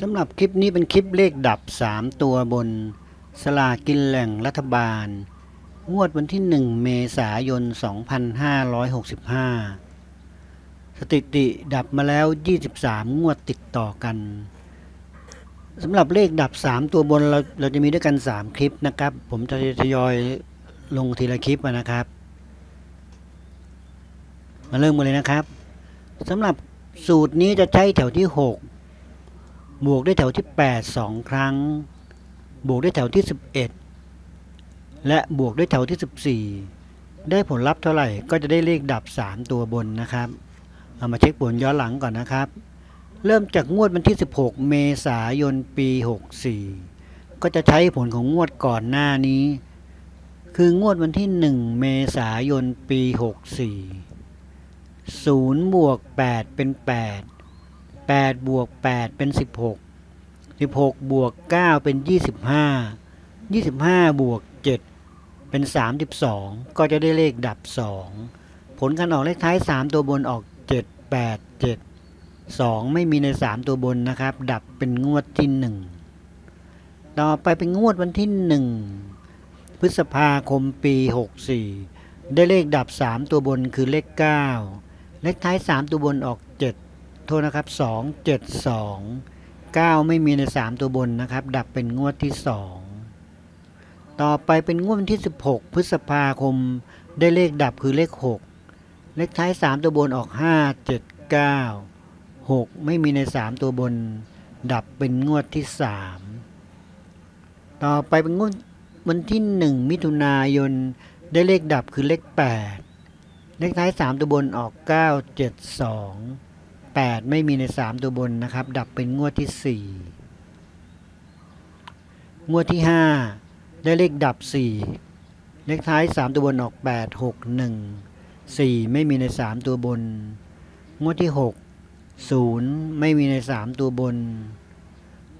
สำหรับคลิปนี้เป็นคลิปเลขดับ 3 ตัวบนสลากินแหล่งรัฐบาล งวดวันที่ 1 เมษายน 2565 สถิติดับมาแล้ว 23 งวดติดต่อกันสำหรับเลขดับ 3 ตัวบนเราเราจะมีด้วยกัน 3 คลิปนะครับ ผมจะทยอยลงทีละคลิปนะครับ มาเริ่มกันเลยนะครับสำหรับสูตรนี้จะใช้แถวที่ 6 บวกด้วยแถวที่ 8 2 ครั้ง บวกด้วยแถวที่ 11 และบวกด้วยแถวที่ 14 ได้ผลลัพธ์เท่าไหร่ก็จะได้เลขดับ 3 ตัวบนนะครับ เอามาเช็คผลย้อนหลังก่อนนะครับ เริ่มจากงวดวันที่ 16 เมษายนปี 64 ก็จะใช้ผลของงวดก่อนหน้านี้ คืองวดวันที่ 1 เมษายนปี 64 0บวก8เป็น 8 8บวก8เป็น 16 16บวก9เป็น 25 25 บวก 7 เป็น 32 ก็จะได้เลขดับ 2 ผลการออกเลขท้าย 3 ตัวบนออก 7 8 7 2 ไม่มีใน 3 ตัวบนนะครับ ดับเป็นงวดที่ 1 ต่อไปเป็นงวดวันที่ 1 พฤษภาคมปี 64 ได้เลขดับ 3 ตัวบนคือเลข 9 เลขท้าย 3 ตัวบนออก 7 โทษนะครับ 2 7 2 9 ไม่มีใน 3 ตัวบนนะครับ ดับเป็นงวดที่ 2 ต่อไปเป็นงวดวันที่ 16 พฤษภาคมได้เลขดับคือเลข 6 เลขท้าย 3 ตัวบนออก 5 7 9 6 ไม่มีใน 3 ตัวบน ดับเป็นงวดที่ 3 ต่อไปเป็นงวดวันที่ 1 มิถุนายนได้เลขดับคือเลข 8 เลขท้าย 3 ตัวบนออก 9 7 2 8 ไม่มีใน 3 ตัวบนนะครับ ดับเป็นงวดที่ 4 งวดที่ 5 ได้เลขดับ 4 เลขท้าย 3 ตัวบนออก 8 6 1 4 ไม่มีใน 3 ตัวบน งวดที่ 6 0 ไม่มีใน 3 ตัวบน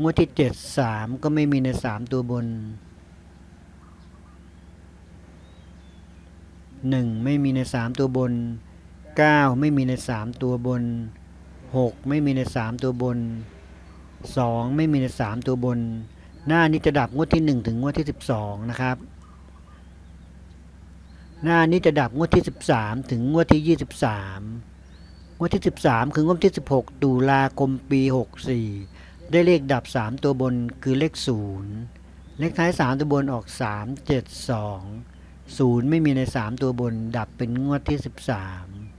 งวดที่ 7 3 ก็ไม่มีใน 3 ตัวบน 1 ไม่มีใน 3 ตัวบน 9 ไม่มีใน 3 ตัวบน 6 ไม่มีใน 3 ตัวบน 2 ไม่มีใน 3 ตัวบน หน้านี้จะดับงวดที่ 1 ถึงงวดที่ 12 นะครับ หน้านี้จะดับงวดที่ 13 ถึงงวดที่ 23 งวดที่ 13 คืองวดที่ 16 ตุลาคมปี 64 ได้เลขดับ 3 ตัวบนคือเลข 0 เลขท้าย 3 ตัวบนออก 3 7 2 0 ไม่มีใน 3 ตัวบน ดับเป็นงวดที่ 13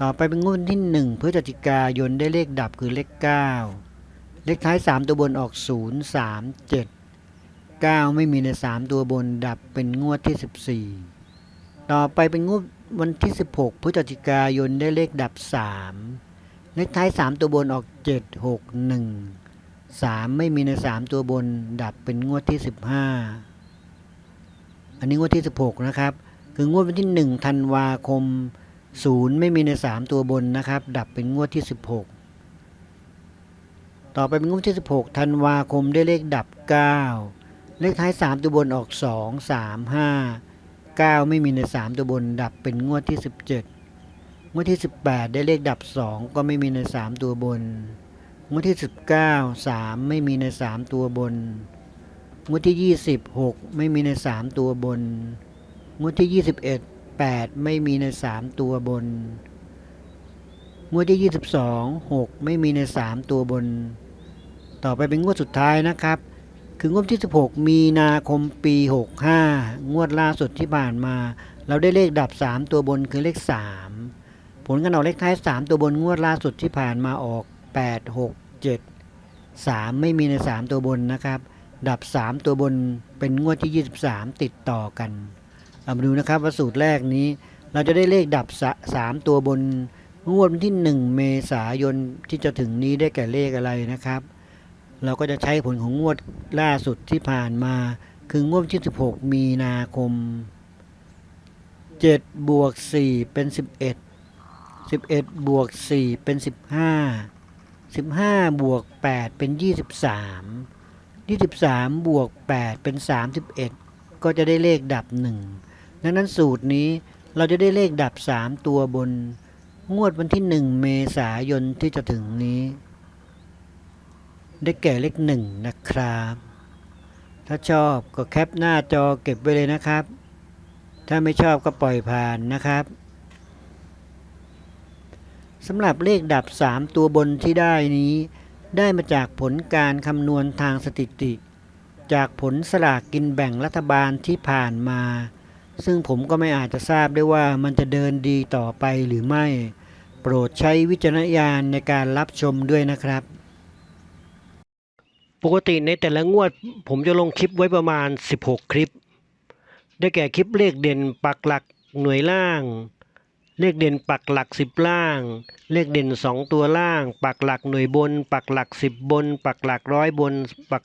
ต่อไปเป็นงวดที่1พฤศจิกายนได้เลขดับคือเลข9เลขท้าย3ตัวบนออก0 3 7 9ไม่มีใน3ตัวบนดับเป็นงวดที่14ต่อไปเป็นงวดวันที่16พฤศจิกายนได้เลขดับ3เลขท้าย3ตัวบนออก7 6 1 3ไม่มีใน3ตัวบนดับเป็นงวดที่15อันนี้งวดที่16นะครับ คืองวดวันที่1ธันวาคม 0ไม่มีใน3ตัวบนนะครับ ดับเป็นงวดที่16ต่อไปเป็นงวดที่16ธันวาคมได้เลขดับ9เลขท้าย3ตัวบนออก2 3 5 9ไม่มีใน3ตัวบน ดับเป็นงวดที่17งวดที่18ได้เลขดับ2ก็ไม่มีใน3ตัวบนงวดที่19 3ไม่มีใน3ตัวบนงวดที่20 6ไม่มีใน3ตัวบนงวดที่21 8 ไม่มีใน 3 ตัวบน งวดที่ 22 6 ไม่มีใน 3 ตัวบน ต่อไปเป็นงวดสุดท้ายนะครับ คืองวดที่ 16 มีนาคมปี 65 งวดล่าสุดที่ผ่านมา เราได้เลขดับ 3 ตัวบนคือเลข 3 ผลการออกเลขท้าย 3 ตัวบนงวดล่าสุดที่ผ่านมาออก 8 6 7 3 ไม่มีใน 3 ตัวบนนะครับดับ 3 ตัวบนเป็นงวดที่ 23 ติดต่อกัน เรามาดูนะครับว่าสูตรแรกนี้ เราจะได้เลขดับ3ตัวบนงวดวันที่ 1 เมษายนที่จะถึงนี้ได้แก่เลขอะไรนะครับ เราก็จะใช้ผลของงวดล่าสุดที่ผ่านมา คืองวดวันที่ 16 มีนาคม 7 บวก 4 เป็น 11 11 บวก 4 เป็น 15 15 บวก 8 เป็น 23 23 บวก 8 เป็น 31 ก็จะได้เลขดับ 1 ดังนั้นสูตรนี้เราจะได้เลขดับ 3 ตัวบน งวดวันที่ 1 เมษายนที่จะถึงนี้ ได้แก่เลขหนึ่งนะครับ ถ้าชอบก็แคปหน้าจอเก็บไว้เลยนะครับ ถ้าไม่ชอบก็ปล่อยผ่านนะครับสำหรับเลขดับ 3 ตัวบนที่ได้นี้ ได้มาจากผลการคำนวณทางสถิติ จากผลสลากกินแบ่งรัฐบาลที่ผ่านมา ซึ่งผมก็ไม่อาจจะทราบได้ว่ามันจะเดินดีต่อไปหรือไม่ โปรดใช้วิจารณญาณในการรับชมด้วยนะครับ ปกติในแต่ละงวด ผมจะลงคลิปไว้ประมาณ 16 คลิป ได้แก่คลิปเลขเด่นปักหลักหน่วยล่าง เลขเด่นปักหลัก 10 ล่าง เลขเด่น 2 ตัวล่าง ปักหลักหน่วยบน ปักหลัก 10 บน ปักหลักร้อยบนปัก